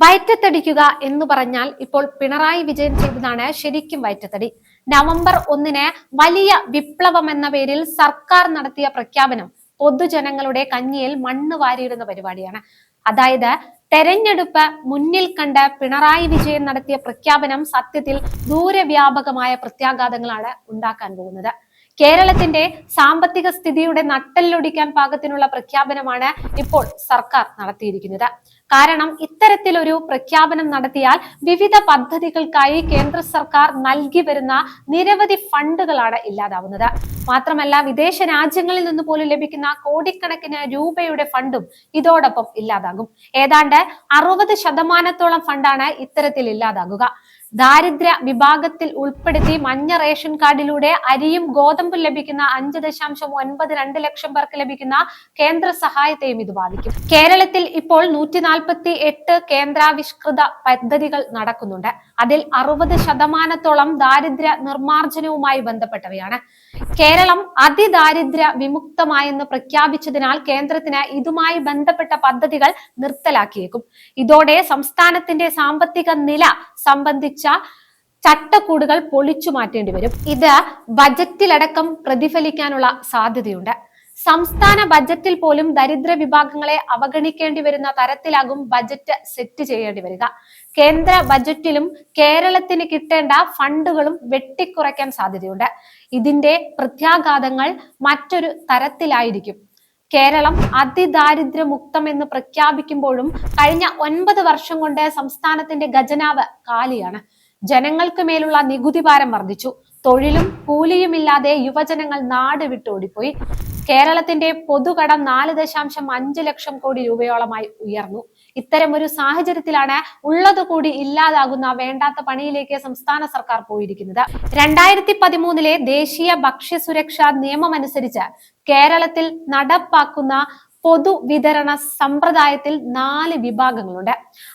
വയറ്റത്തടിക്കുക എന്ന് പറഞ്ഞാൽ ഇപ്പോൾ പിണറായി വിജയൻ ചെയ്തതാണ് ശരിക്കും വയറ്റത്തടി. നവംബർ ഒന്നിന് വലിയ വിപ്ലവം എന്ന പേരിൽ സർക്കാർ നടത്തിയ പ്രഖ്യാപനം പൊതുജനങ്ങളുടെ കഞ്ഞിയിൽ മണ്ണ് വാരിയിടുന്ന പരിപാടിയാണ്. അതായത് തെരഞ്ഞെടുപ്പ് മുന്നിൽ കണ്ട് പിണറായി വിജയൻ നടത്തിയ പ്രഖ്യാപനം സത്യത്തിൽ ദൂരവ്യാപകമായ പ്രത്യാഘാതങ്ങളാണ് ഉണ്ടാക്കാൻ പോകുന്നത്. കേരളത്തിന്റെ സാമ്പത്തിക സ്ഥിതിയുടെ നട്ടെല്ലൊടിക്കാൻ പാകത്തിനുള്ള പ്രഖ്യാപനമാണ് ഇപ്പോൾ സർക്കാർ നടത്തിയിരിക്കുന്നത്. കാരണം ഇത്തരത്തിലൊരു പ്രഖ്യാപനം നടത്തിയാൽ വിവിധ പദ്ധതികൾക്കായി കേന്ദ്ര സർക്കാർ നൽകി വരുന്ന നിരവധി ഫണ്ടുകളാണ് ഇല്ലാതാവുന്നത്. മാത്രമല്ല വിദേശ രാജ്യങ്ങളിൽ നിന്ന് പോലും ലഭിക്കുന്ന കോടിക്കണക്കിന് രൂപയുടെ ഫണ്ടും ഇതോടൊപ്പം ഇല്ലാതാകും. ഏതാണ്ട് അറുപത് ശതമാനത്തോളം ഫണ്ടാണ് ഇത്തരത്തിൽ ഇല്ലാതാകുക. ദാരിദ്ര്യ വിഭാഗത്തിൽ ഉൾപ്പെടുത്തി മഞ്ഞ റേഷൻ കാർഡിലൂടെ അരിയും ഗോതമ്പും ലഭിക്കുന്ന അഞ്ച് ദശാംശം ഒൻപത് രണ്ട് ലക്ഷം പേർക്ക് ലഭിക്കുന്ന കേന്ദ്ര സഹായത്തെയും ഇത് ബാധിക്കും. കേരളത്തിൽ ഇപ്പോൾ നൂറ്റി നാൽപ്പത്തി എട്ട് കേന്ദ്രാവിഷ്കൃത പദ്ധതികൾ നടക്കുന്നുണ്ട്. അതിൽ അറുപത് ശതമാനത്തോളം ദാരിദ്ര്യ നിർമ്മാർജനവുമായി ബന്ധപ്പെട്ടവയാണ്. കേരളം അതിദാരിദ്ര്യ വിമുക്തമായെന്ന് പ്രഖ്യാപിച്ചതിനാൽ കേന്ദ്രത്തിന് ഇതുമായി ബന്ധപ്പെട്ട പദ്ധതികൾ നിർത്തലാക്കിയേക്കും. ഇതോടെ സംസ്ഥാനത്തിന്റെ സാമ്പത്തിക നില സംബന്ധിച്ച ചട്ടക്കൂടുകൾ പൊളിച്ചു മാറ്റേണ്ടി വരും. ഇത് ബജറ്റിലടക്കം പ്രതിഫലിക്കാനുള്ള സാധ്യതയുണ്ട്. സംസ്ഥാന ബജറ്റിൽ പോലും ദരിദ്ര വിഭാഗങ്ങളെ അവഗണിക്കേണ്ടി വരുന്ന തരത്തിലാകും ബജറ്റ് സെറ്റ് ചെയ്യേണ്ടി വരിക. കേന്ദ്ര ബജറ്റിലും കേരളത്തിന് കിട്ടേണ്ട ഫണ്ടുകളും വെട്ടിക്കുറയ്ക്കാൻ സാധ്യതയുണ്ട്. ഇതിന്റെ പ്രത്യാഘാതങ്ങൾ മറ്റൊരു തരത്തിലായിരിക്കും. കേരളം അതിദാരിദ്ര്യമുക്തം എന്ന് പ്രഖ്യാപിക്കുമ്പോഴും കഴിഞ്ഞ ഒൻപത് വർഷം കൊണ്ട് സംസ്ഥാനത്തിന്റെ ഖജനാവ് കാലിയാണ്. ജനങ്ങൾക്ക് മേലുള്ള നികുതി ഭാരം വർദ്ധിച്ചു. തൊഴിലും കൂലിയുമില്ലാതെ യുവജനങ്ങൾ നാട് വിട്ടോടിപ്പോയി കേരളത്തിന്റെ പൊതുകടം നാല് ദശാംശം അഞ്ച് ലക്ഷം കോടി രൂപയോളമായി ഉയർന്നു. ഇത്തരം ഒരു സാഹചര്യത്തിലാണ് ഉള്ളത് കൂടി ഇല്ലാതാകുന്ന വേണ്ടാത്ത പണിയിലേക്ക് സംസ്ഥാന സർക്കാർ പോയിരിക്കുന്നത്. രണ്ടായിരത്തി പതിമൂന്നിലെ ദേശീയ ഭക്ഷ്യസുരക്ഷാ നിയമം അനുസരിച്ച് കേരളത്തിൽ നടപ്പാക്കുന്ന പൊതുവിതരണ സമ്പ്രദായത്തിൽ നാല് വിഭാഗങ്ങളുണ്ട്.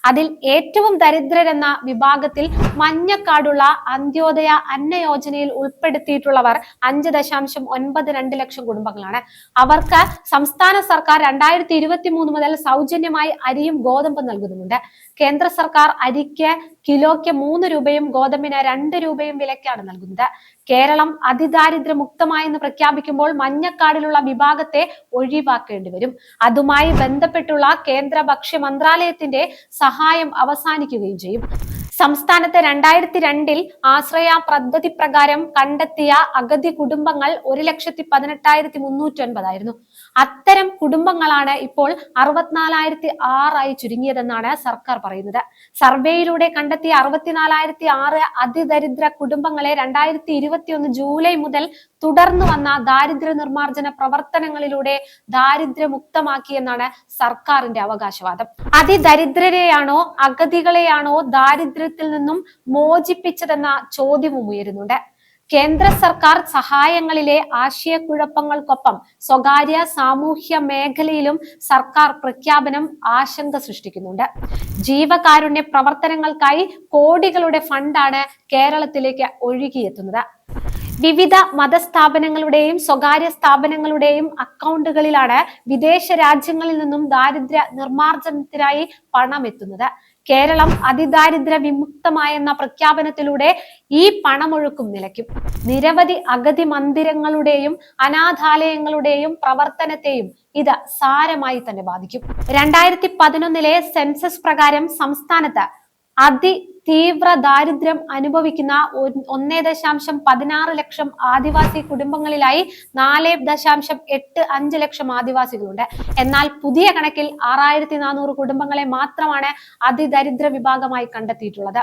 അതിൽ ഏറ്റവും ദരിദ്രരെന്ന വിഭാഗത്തിൽ മഞ്ഞക്കാടുള്ള അന്ത്യോദയ അന്ന യോജനയിൽ ഉൾപ്പെടുത്തിയിട്ടുള്ളവർ അഞ്ച് ദശാംശം ഒൻപത് രണ്ട് ലക്ഷം കുടുംബങ്ങളാണ്. അവർക്ക് സംസ്ഥാന സർക്കാർ രണ്ടായിരത്തി ഇരുപത്തി മൂന്ന് മുതൽ സൗജന്യമായി അരിയും ഗോതമ്പും നൽകുന്നുണ്ട്. കേന്ദ്ര സർക്കാർ അരിക്ക് കിലോയ്ക്ക് മൂന്ന് രൂപയും ഗോതമ്പിന് രണ്ട് രൂപയും വിലക്കാണ് നൽകുന്നത്. കേരളം അതിദാരിദ്ര്യ മുക്തമായെന്ന് പ്രഖ്യാപിക്കുമ്പോൾ മഞ്ഞക്കാടിലുള്ള വിഭാഗത്തെ ഒഴിവാക്കേണ്ടി വരും. അതുമായി ബന്ധപ്പെട്ടുള്ള കേന്ദ്ര ഭക്ഷ്യ മന്ത്രാലയത്തിന്റെ സഹായം അവസാനിക്കുകയും ചെയ്യും. സംസ്ഥാനത്ത് രണ്ടായിരത്തി രണ്ടിൽ ആശ്രയ പദ്ധതി പ്രകാരം കണ്ടെത്തിയ അഗതി കുടുംബങ്ങൾ ഒരു ലക്ഷത്തി പതിനെട്ടായിരത്തി മുന്നൂറ്റി ഒൻപതായിരുന്നു അത്തരം കുടുംബങ്ങളാണ് ഇപ്പോൾ അറുപത്തിനാലായിരത്തി ആറായി ചുരുങ്ങിയതെന്നാണ് സർക്കാർ പറയുന്നത്. സർവേയിലൂടെ കണ്ടെത്തിയ അറുപത്തിനാലായിരത്തി ആറ് അതിദരിദ്ര കുടുംബങ്ങളെ രണ്ടായിരത്തി ഇരുപത്തിയൊന്ന് ജൂലൈ മുതൽ തുടർന്നു വന്ന ദാരിദ്ര്യ നിർമ്മാർജന പ്രവർത്തനങ്ങളിലൂടെ ദാരിദ്ര്യമുക്തമാക്കിയെന്നാണ് സർക്കാരിന്റെ അവകാശവാദം. അതിദരിദ്രരെയാണോ അഗതികളെയാണോ ദാരിദ്ര്യത്തിൽ നിന്നും മോചിപ്പിച്ചതെന്ന ചോദ്യവും ഉയരുന്നുണ്ട്. കേന്ദ്ര സർക്കാർ സഹായങ്ങളിലെ ആശയക്കുഴപ്പങ്ങൾക്കൊപ്പം സ്വകാര്യ സാമൂഹ്യ മേഖലയിലും സർക്കാർ പ്രഖ്യാപനം ആശങ്ക സൃഷ്ടിക്കുന്നുണ്ട്. ജീവകാരുണ്യ പ്രവർത്തനങ്ങൾക്കായി കോടികളുടെ ഫണ്ടാണ് കേരളത്തിലേക്ക് ഒഴുകിയെത്തുന്നത്. വിവിധ മതസ്ഥാപനങ്ങളുടെയും സ്വകാര്യ സ്ഥാപനങ്ങളുടെയും അക്കൗണ്ടുകളിലാണ് വിദേശ രാജ്യങ്ങളിൽ നിന്നും ദാരിദ്ര്യ നിർമാർജനത്തിനായി പണം എത്തുന്നത് കേരളം അതിദാരിദ്ര്യ വിമുക്തമായെന്ന പ്രഖ്യാപനത്തിലൂടെ ഈ പണമൊഴുക്കും നിലയ്ക്കും. നിരവധി അഗതി മന്ദിരങ്ങളുടെയും അനാഥാലയങ്ങളുടെയും പ്രവർത്തനത്തെയും ഇത് സാരമായി തന്നെ ബാധിക്കും. രണ്ടായിരത്തി പതിനൊന്നിലെ സെൻസസ് പ്രകാരം സംസ്ഥാനത്ത് അതി തീവ്ര ദാരിദ്ര്യം അനുഭവിക്കുന്ന ഒന്നേ ദശാംശം പതിനാറ് ലക്ഷം ആദിവാസി കുടുംബങ്ങളിലായി നാല് ദശാംശം എട്ട് അഞ്ച് ലക്ഷം ആദിവാസികളുണ്ട്. എന്നാൽ പുതിയ കണക്കിൽ ആറായിരത്തി നാനൂറ് കുടുംബങ്ങളെ മാത്രമാണ് അതിദരിദ്ര വിഭാഗമായി കണ്ടെത്തിയിട്ടുള്ളത്.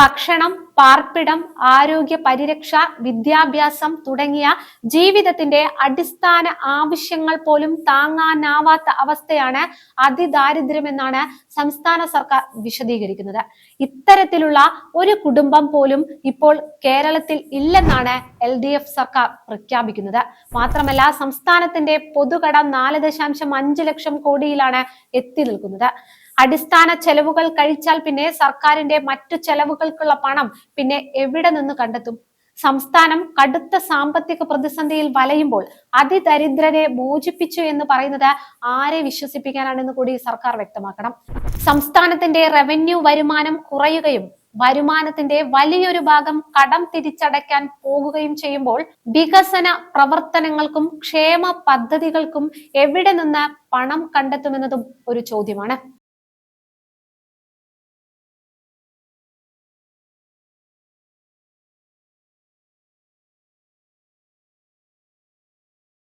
ഭക്ഷണം പാർപ്പിടം ആരോഗ്യ പരിരക്ഷ വിദ്യാഭ്യാസം തുടങ്ങിയ ജീവിതത്തിന്റെ അടിസ്ഥാന ആവശ്യങ്ങൾ പോലും താങ്ങാനാവാത്ത അവസ്ഥയാണ് അതിദാരിദ്ര്യമെന്നാണ് സംസ്ഥാന സർക്കാർ വിശദീകരിക്കുന്നത്. ഇത്തരത്തിലുള്ള ഒരു കുടുംബം പോലും ഇപ്പോൾ കേരളത്തിൽ ഇല്ലെന്നാണ് എൽ ഡി എഫ് സർക്കാർ പ്രഖ്യാപിക്കുന്നത്. മാത്രമല്ല സംസ്ഥാനത്തിന്റെ പൊതുകടം നാല് ദശാംശം അഞ്ച് ലക്ഷം കോടിയിലാണ് എത്തി നിൽക്കുന്നത്. അടിസ്ഥാന ചെലവുകൾ കഴിച്ചാൽ പിന്നെ സർക്കാരിന്റെ മറ്റു ചെലവുകൾക്കുള്ള പണം പിന്നെ എവിടെ നിന്ന് കണ്ടെത്തും? സംസ്ഥാനം കടുത്ത സാമ്പത്തിക പ്രതിസന്ധിയിൽ വലയുമ്പോൾ അതിദരിദ്രരെ മോചിപ്പിച്ചു എന്ന് പറയുന്നത് ആരെ വിശ്വസിപ്പിക്കാനാണെന്ന് കൂടി സർക്കാർ വ്യക്തമാക്കണം. സംസ്ഥാനത്തിന്റെ റവന്യൂ വരുമാനം കുറയുകയും വരുമാനത്തിന്റെ വലിയൊരു ഭാഗം കടം തിരിച്ചടയ്ക്കാൻ പോകുകയും ചെയ്യുമ്പോൾ വികസന പ്രവർത്തനങ്ങൾക്കും ക്ഷേമ പദ്ധതികൾക്കും എവിടെ നിന്ന് പണം കണ്ടെത്തുമെന്നതും ഒരു ചോദ്യമാണ്.